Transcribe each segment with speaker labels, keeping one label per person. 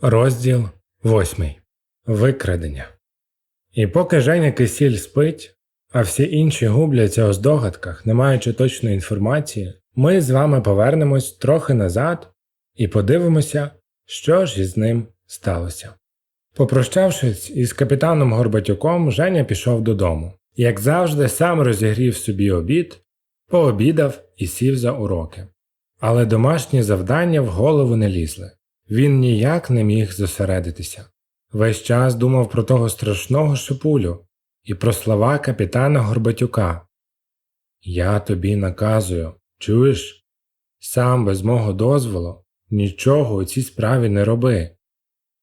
Speaker 1: Розділ 8. Викрадення. І поки Женя Кисіль спить, а всі інші губляться у здогадках, не маючи точної інформації, ми з вами повернемось трохи назад і подивимося, що ж із ним сталося. Попрощавшись із капітаном Горбатюком, Женя пішов додому. Як завжди, сам розігрів собі обід, пообідав і сів за уроки. Але домашні завдання в голову не лізли. Він ніяк не міг зосередитися. Весь час думав про того страшного шипулю і про слова капітана Горбатюка. Я тобі наказую, чуєш? Сам без мого дозволу нічого у цій справі не роби,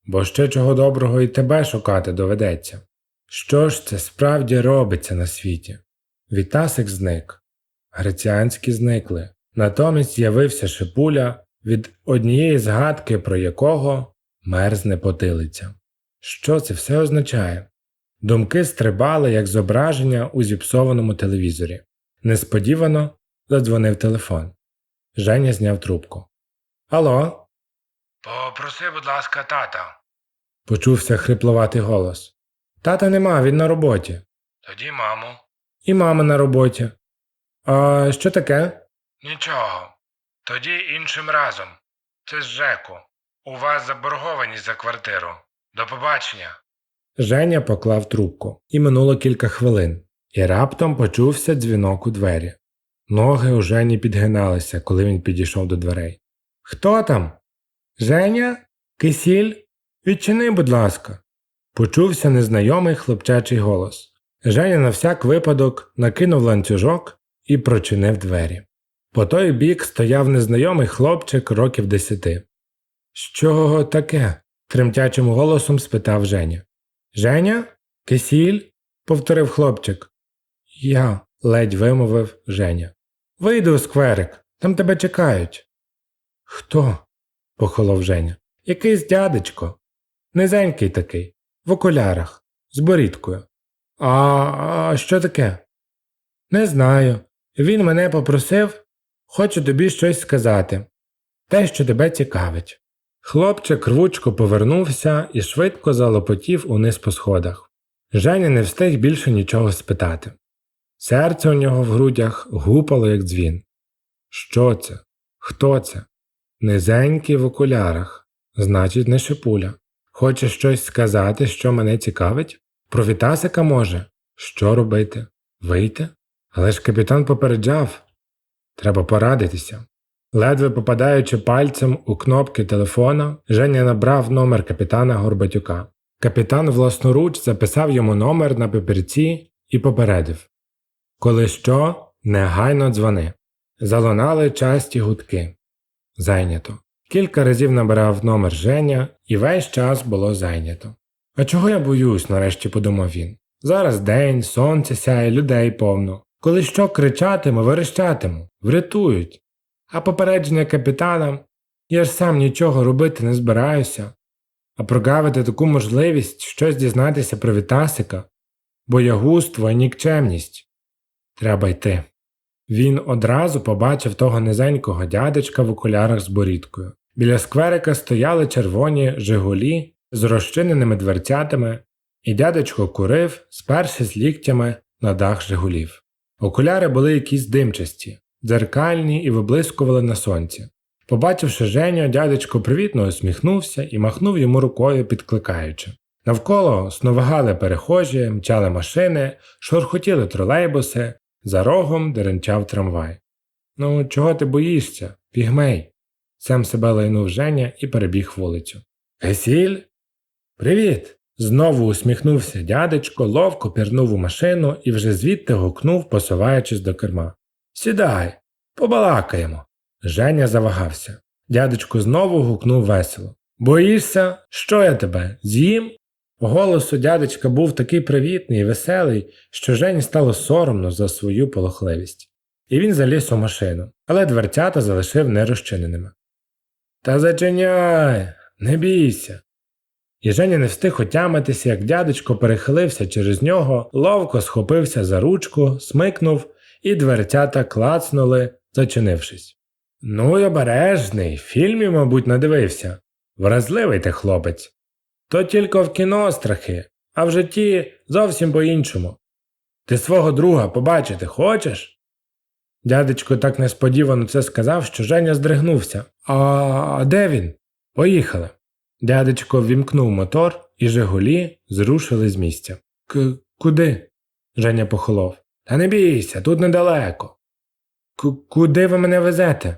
Speaker 1: бо ще чого доброго і тебе шукати доведеться. Що ж це справді робиться на світі? Вітасик зник, греціанські зникли, натомість з'явився шипуля, від однієї згадки про якого мерзне потилиця. Що це все означає? Думки стрибали, як зображення у зіпсованому телевізорі. Несподівано задзвонив телефон. Женя зняв трубку. Алло? Попроси, будь ласка, тата. Почувся хрипловатий голос. Тата нема, він на роботі. Тоді маму. І мама на роботі. А що таке? Нічого. Тоді іншим разом. Це з Жеку. У вас заборгованість за квартиру. До побачення. Женя поклав трубку, і минуло кілька хвилин, і раптом почувся дзвінок у двері. Ноги у Жені підгиналися, коли він підійшов до дверей. Хто там? Женя? Кисіль? Відчини, будь ласка. Почувся незнайомий хлопчачий голос. Женя на всяк випадок накинув ланцюжок і прочинив двері. По той бік стояв незнайомий хлопчик років десяти. Що таке? тремтячим голосом спитав Женя. Женя? Кисіль? повторив хлопчик. Я, ледь вимовив Женя. Вийди у скверик, там тебе чекають. Хто? похолов Женя. Якийсь дядечко. Низенький такий, в окулярах, з борідкою. А, а що таке? Не знаю. Він мене попросив, хочу тобі щось сказати. Те, що тебе цікавить. Хлопчик рвучко повернувся і швидко залопотів униз по сходах. Женя не встиг більше нічого спитати. Серце у нього в грудях гупало, як дзвін. Що це? Хто це? Низенький в окулярах, значить, не шипуля. Хоче щось сказати, що мене цікавить? Про Вітасика може? Що робити? Вийти? Але ж капітан попереджав. Треба порадитися. Ледве попадаючи пальцем у кнопки телефона, Женя набрав номер капітана Горбатюка. Капітан власноруч записав йому номер на папірці і попередив Коли що, негайно дзвони. Залунали часті гудки. Зайнято. Кілька разів набирав номер Женя, і весь час було зайнято. А чого я боюсь, нарешті подумав він. Зараз день, сонце сяє, людей повно. Коли що кричатиму, верещатиму, врятують. А попередження капітана я ж сам нічого робити не збираюся, а прогавити таку можливість щось дізнатися про Вітасика, боягузтво і нікчемність. Треба йти. Він одразу побачив того низенького дядечка в окулярах з борідкою. Біля скверика стояли червоні жигулі з розчиненими дверцятами, і дядечко курив, спершись ліктями на дах жигулів. Окуляри були якісь димчасті, дзеркальні і виблискували на сонці. Побачивши Женю, дядечко привітно усміхнувся і махнув йому рукою, підкликаючи. Навколо сновигали перехожі, мчали машини, шурхотіли тролейбуси, за рогом деренчав трамвай. Ну, чого ти боїшся, пігмей? Сам себе лайнув Женя і перебіг вулицю. Гесіль? Привіт! Знову усміхнувся дядечко, ловко пірнув у машину і вже звідти гукнув, посуваючись до керма. Сідай, побалакаємо. Женя завагався. Дядечко знову гукнув весело. Боїшся, що я тебе? З'їм? Голос у дядечка був такий привітний і веселий, що Жені стало соромно за свою полохливість. І він заліз у машину, але дверцята залишив нерозчиненими. Та зачиняй, не бійся. І Женя не встиг отямитися, як дядечко перехилився через нього, ловко схопився за ручку, смикнув, і дверцята клацнули, зачинившись. Ну й обережний, фільмів, мабуть, надивився. Вразливий ти хлопець. То тільки в кіно страхи, а в житті зовсім по-іншому. Ти свого друга побачити хочеш? Дядечко так несподівано це сказав, що Женя здригнувся. А, а де він? Поїхали. Дядечко ввімкнув мотор, і Жигулі зрушили з місця. К куди? Женя похолов. Та не бійся, тут недалеко. Куди ви мене везете?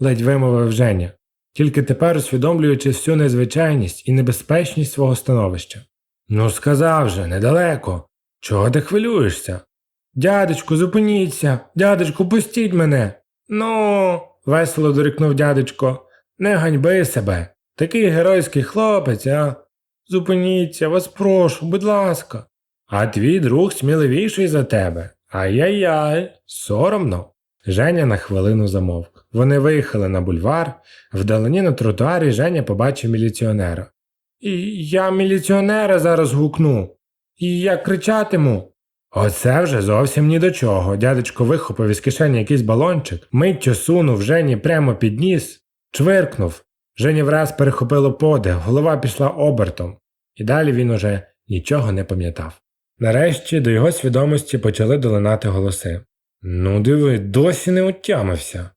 Speaker 1: ледь вимовив Женя, тільки тепер усвідомлюючи всю незвичайність і небезпечність свого становища. Ну, сказав же, недалеко. Чого ти хвилюєшся? Дядечку, зупиніться, дядечку, пустіть мене. Ну, весело дорікнув дядечко, не ганьби себе. Такий геройський хлопець, а? Зупиніться, вас прошу, будь ласка. А твій друг сміливіший за тебе. Ай-яй-яй, соромно. Женя на хвилину замовк. Вони виїхали на бульвар, вдалині на тротуарі Женя побачив міліціонера. І я міліціонера зараз гукну. І я кричатиму. Оце вже зовсім ні до чого. Дядечко вихопив із кишені якийсь балончик, миттю сунув Жені прямо під ніс, чвиркнув. Жені враз перехопило подих, голова пішла обертом, і далі він уже нічого не пам'ятав. Нарешті до його свідомості почали долинати голоси. Ну, диви, досі не отямився,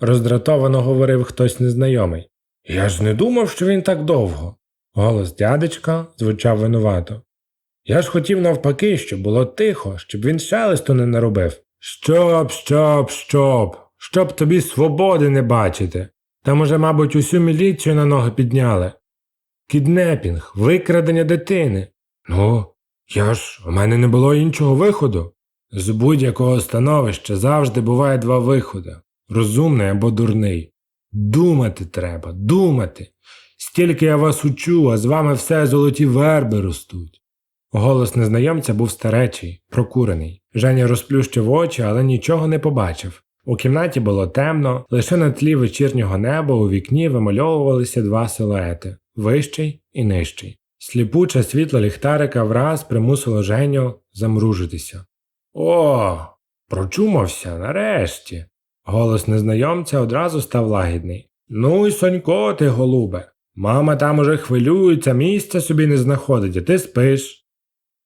Speaker 1: роздратовано говорив хтось незнайомий. Я ж не думав, що він так довго. Голос дядечка звучав винувато. Я ж хотів навпаки, щоб було тихо, щоб він шелесту не наробив. Щоб, щоб, щоб, щоб тобі свободи не бачити. Там уже, мабуть, усю міліцію на ноги підняли. Кіднепінг, викрадення дитини. Ну, я ж, у мене не було іншого виходу. З будь-якого становища завжди буває два виходи розумний або дурний. Думати треба, думати. Стільки я вас учу, а з вами все золоті верби ростуть. Голос незнайомця був старечий, прокурений. Женя розплющив очі, але нічого не побачив. У кімнаті було темно, лише на тлі вечірнього неба у вікні вимальовувалися два силуети вищий і нижчий. Сліпуче світло ліхтарика враз примусило Женю замружитися. О, прочумався нарешті. Голос незнайомця одразу став лагідний. Ну й сонько ти, голубе. Мама там уже хвилюється, місця собі не знаходить, а ти спиш.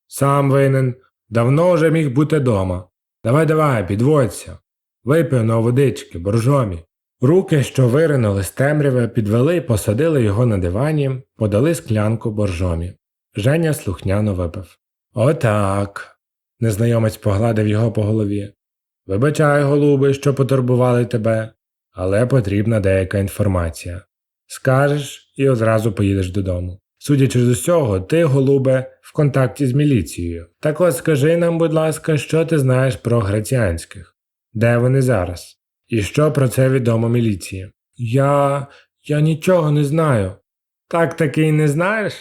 Speaker 1: Сам винен, давно вже міг бути дома. Давай давай, підводься. Випив на водички, боржомі. Руки, що виринули з темряви, підвели і посадили його на дивані, подали склянку боржомі. Женя слухняно випив. Отак. Незнайомець погладив його по голові. Вибачай, голуби, що потурбували тебе, але потрібна деяка інформація. Скажеш і одразу поїдеш додому. Судячи з усього, ти, голубе, в контакті з міліцією. Так от скажи нам, будь ласка, що ти знаєш про граціанських? Де вони зараз? І що про це відомо міліції? Я. я нічого не знаю. Так таки й не знаєш?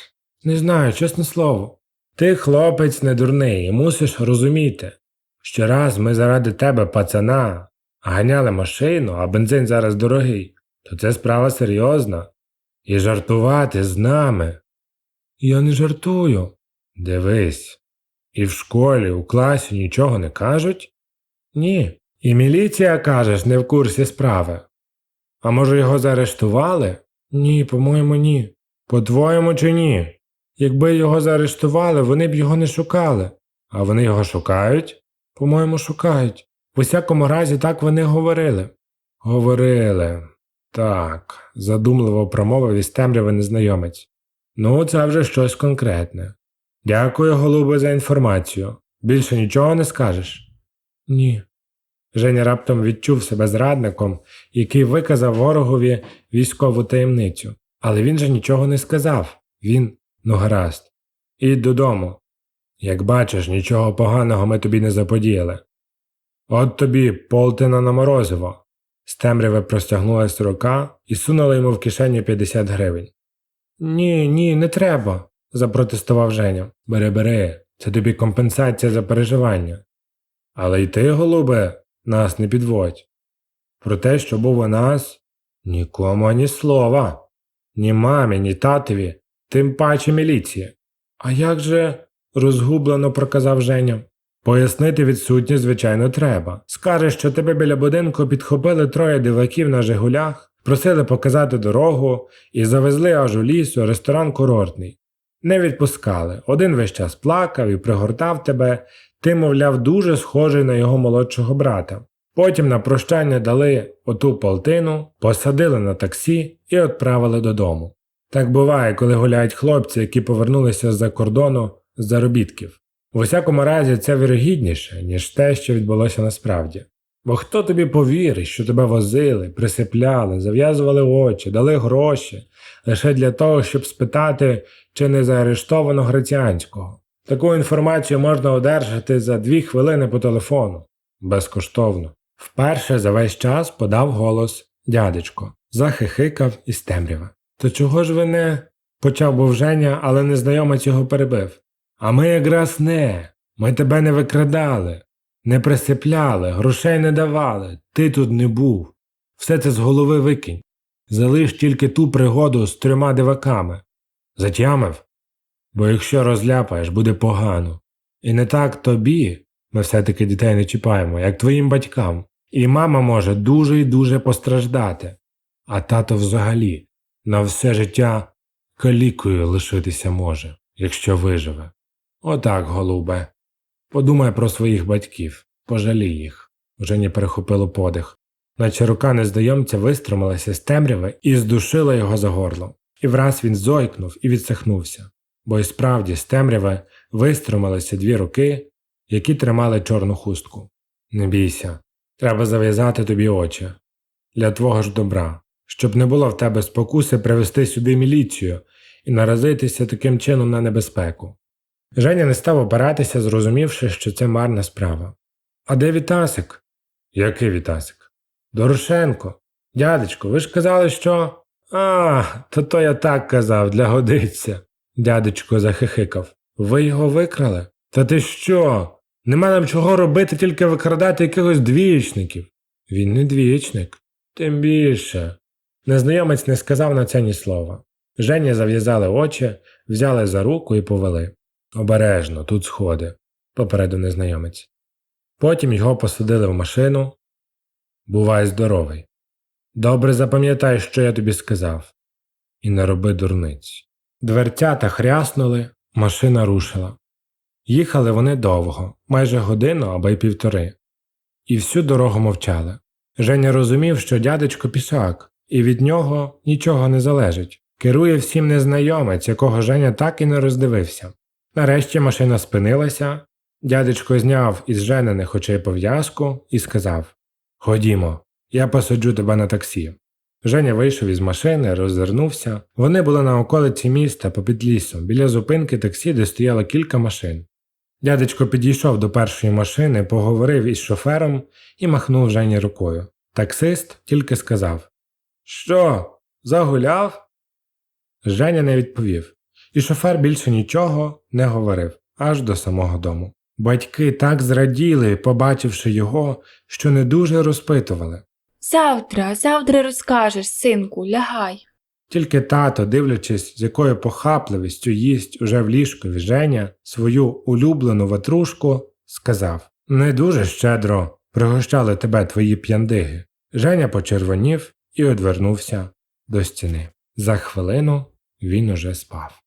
Speaker 1: Не знаю, чесне слово. Ти, хлопець, не дурний, і мусиш розуміти, що раз ми заради тебе, пацана, ганяли машину, а бензин зараз дорогий, то це справа серйозна. І жартувати з нами. Я не жартую. Дивись. І в школі, у класі нічого не кажуть? Ні. І міліція, кажеш, не в курсі справи. А може його заарештували? Ні, по-моєму, ні. По-твоєму чи ні? Якби його заарештували, вони б його не шукали. А вони його шукають? По-моєму, шукають. В усякому разі, так вони говорили. Говорили. Так, задумливо промовив із темряви незнайомець. Ну, це вже щось конкретне. Дякую, голубе, за інформацію. Більше нічого не скажеш? Ні. Женя раптом відчув себе зрадником, який виказав ворогові військову таємницю. Але він же нічого не сказав. Він, ну гаразд. Ідь додому. Як бачиш, нічого поганого ми тобі не заподіяли. От тобі полтина на морозиво. З темряви простягнулась рука і сунула йому в кишеню 50 гривень. Ні, ні, не треба, запротестував Женя. Бери, бери, це тобі компенсація за переживання. Але й ти, голубе, нас не підводь. Про те, що був у нас, нікому ані слова, ні мамі, ні татові, тим паче міліції. А як же, розгублено проказав Женя. Пояснити відсутність, звичайно, треба. Скажеш, що тебе біля будинку підхопили троє диваків на Жигулях, просили показати дорогу і завезли аж у ліс у ресторан курортний. Не відпускали. Один весь час плакав і пригортав тебе, ти, мовляв, дуже схожий на його молодшого брата. Потім на прощання дали оту полтину, посадили на таксі і відправили додому. Так буває, коли гуляють хлопці, які повернулися з-за кордону з заробітків. В усякому разі, це вірогідніше, ніж те, що відбулося насправді. Бо хто тобі повірить, що тебе возили, присипляли, зав'язували очі, дали гроші лише для того, щоб спитати, чи не заарештовано Грицянського. Таку інформацію можна одержати за дві хвилини по телефону безкоштовно. Вперше за весь час подав голос дядечко, захихикав із темрява. То чого ж ви не? почав був Женя, але незнайомець його перебив. А ми якраз не. Ми тебе не викрадали, не присипляли, грошей не давали, ти тут не був. Все це з голови викинь. Залиш тільки ту пригоду з трьома диваками. Затямив? Бо якщо розляпаєш, буде погано. І не так тобі, ми все-таки дітей не чіпаємо, як твоїм батькам. І мама може дуже і дуже постраждати, а тато взагалі на все життя калікою лишитися може, якщо виживе. Отак, голубе. Подумай про своїх батьків, пожалій їх. Вже не перехопило подих, наче рука незнайомця вистромилася з темряви і здушила його за горло. І враз він зойкнув і відсахнувся, бо й справді з темряви вистромилися дві руки, які тримали чорну хустку. Не бійся, треба зав'язати тобі очі для твого ж добра, щоб не було в тебе спокуси привести сюди міліцію і наразитися таким чином на небезпеку. Женя не став опиратися, зрозумівши, що це марна справа. А де Вітасик? Який Вітасик? Дорошенко. Дядечко, ви ж казали, що. А, то то я так казав, для годиться. Дядечко захихикав. Ви його викрали? Та ти що? Нема нам чого робити, тільки викрадати якихось двієчників. Він не двієчник. Тим більше. Незнайомець не сказав на це ні слова. Жені зав'язали очі, взяли за руку і повели. Обережно, тут сходи, попередив незнайомець. Потім його посадили в машину. Бувай здоровий. Добре запам'ятай, що я тобі сказав, і не роби дурниць. Дверцята хряснули, машина рушила. Їхали вони довго, майже годину або й півтори, і всю дорогу мовчали. Женя розумів, що дядечко пісак, і від нього нічого не залежить. Керує всім незнайомець, якого Женя так і не роздивився. Нарешті машина спинилася, дядечко зняв із женених очей пов'язку і сказав Ходімо, я посаджу тебе на таксі. Женя вийшов із машини, роззирнувся. Вони були на околиці міста попід лісом, біля зупинки таксі, де стояло кілька машин. Дядечко підійшов до першої машини, поговорив із шофером і махнув Жені рукою. Таксист тільки сказав Що, загуляв? Женя не відповів, і шофер більше нічого не говорив аж до самого дому. Батьки так зраділи, побачивши його, що не дуже розпитували.
Speaker 2: Завтра, завтра розкажеш, синку, лягай.
Speaker 1: Тільки тато, дивлячись, з якою похапливістю їсть уже в ліжкові Женя свою улюблену ватрушку, сказав Не дуже щедро пригощали тебе твої п'яндиги. Женя почервонів і одвернувся до стіни. За хвилину він уже спав.